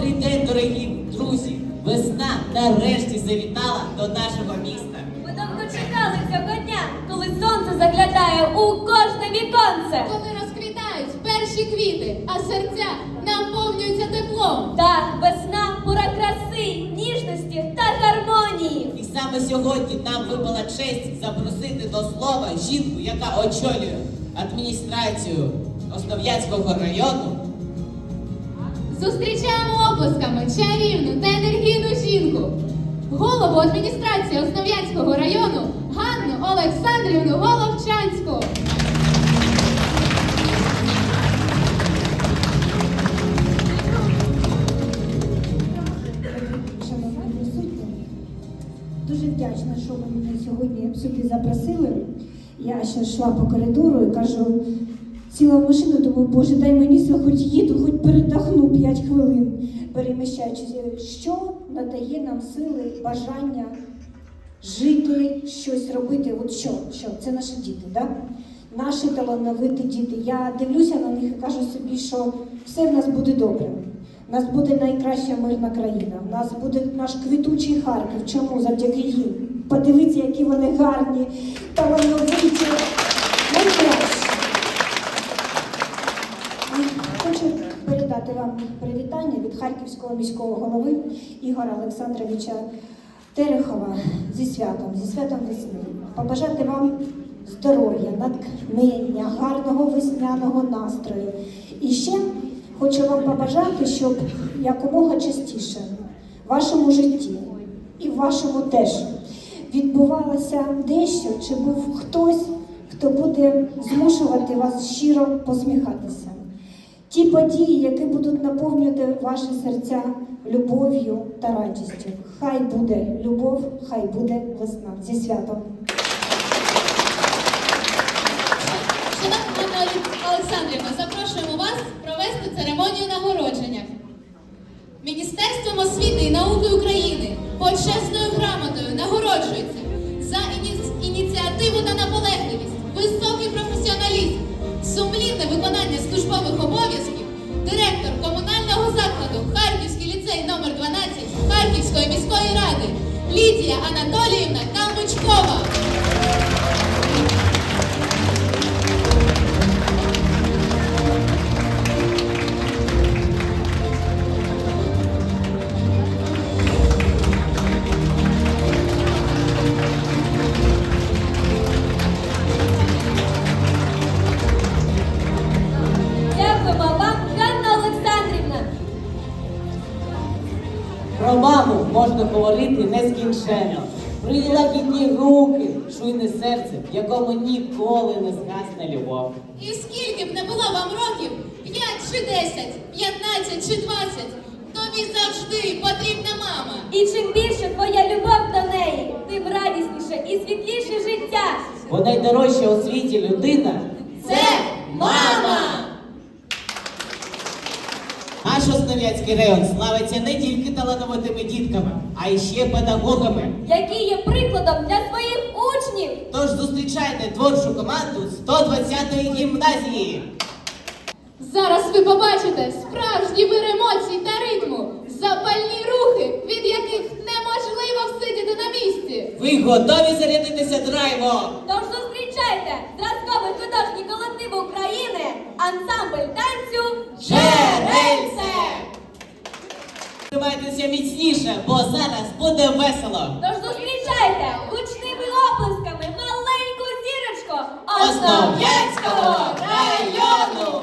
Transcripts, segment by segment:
Добрий день, дорогі друзі! Весна нарешті завітала до нашого міста. Ми довго чекали цього дня, коли сонце заглядає у кожне віконце. Коли розквітають перші квіти, а серця наповнюються теплом. Так, весна пора краси, ніжності та гармонії. І саме сьогодні нам випала честь запросити до слова жінку, яка очолює адміністрацію Основ'янського району. Зустрічаємо оплесками чарівну та енергійну жінку. Голову адміністрації Основ'янського району Ганну Олександрівну Головчанську. Дуже вдячна, що ви мене сьогодні сюди запросили. Я ще йшла по коридору і кажу, сіла в машину, думаю, боже, дай мені сил, хоч їду, хоч передохну 5 хвилин, переміщаючись. Що надає нам сили, бажання жити, щось робити? От що? що? Це наші діти, да? наші талановиті діти. Я дивлюся на них і кажу собі, що все в нас буде добре. У нас буде найкраща мирна країна. У нас буде наш квітучий Харків. Чому? Завдяки їм. Подивіться, які вони гарні, талановиті, найкращі. Хочу передати вам привітання від Харківського міського голови Ігора Олександровича Терехова зі святом, зі святом весни. Побажати вам здоров'я, натхнення, гарного весняного настрою. І ще хочу вам побажати, щоб якомога частіше в вашому житті і в вашому теж відбувалося дещо, чи був хтось, хто буде змушувати вас щиро посміхатися. Ті події, які будуть наповнювати ваші серця любов'ю та радістю. Хай буде любов, хай буде весна. Зі святом. Шановна Олександрівна, запрошуємо вас провести церемонію нагородження. Міністерством освіти і науки України почесною грамотою нагороджується за іні- ініціативу Лідія Анатоліївна можна говорити нескінченно. Прилагідні руки, чуйне серце, в якому ніколи не згасне любов. І скільки б не було вам років, 5 чи 10, 15 чи 20, тобі завжди потрібна мама. І чим більше твоя любов до неї, тим радісніше і світліше життя. Бо найдорожча у світі людина Це мама! Наш Основ'янський район славиться не тільки талановитими дітками, а й ще педагогами. Які є прикладом для своїх учнів. Тож зустрічайте творчу команду 120-ї гімназії. Зараз ви побачите справжній вир емоцій та ритму, запальні рухи, від яких неможливо всидіти на місці. Ви готові зарядитися драйвом? Тож зустрічайте зразковий художній колектив України, ансамбль танцю Джерельце! Тримайтеся міцніше, бо зараз буде весело. Тож зустрічайте гучними оплесками маленьку зірочку Основ'янського району!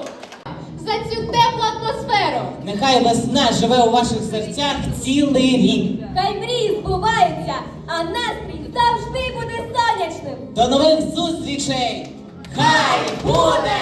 За цю теплу атмосферу. Нехай весна живе у ваших серцях цілий рік. Хай мрії збуваються, а настрій завжди буде сонячним. До нових зустрічей! Хай буде!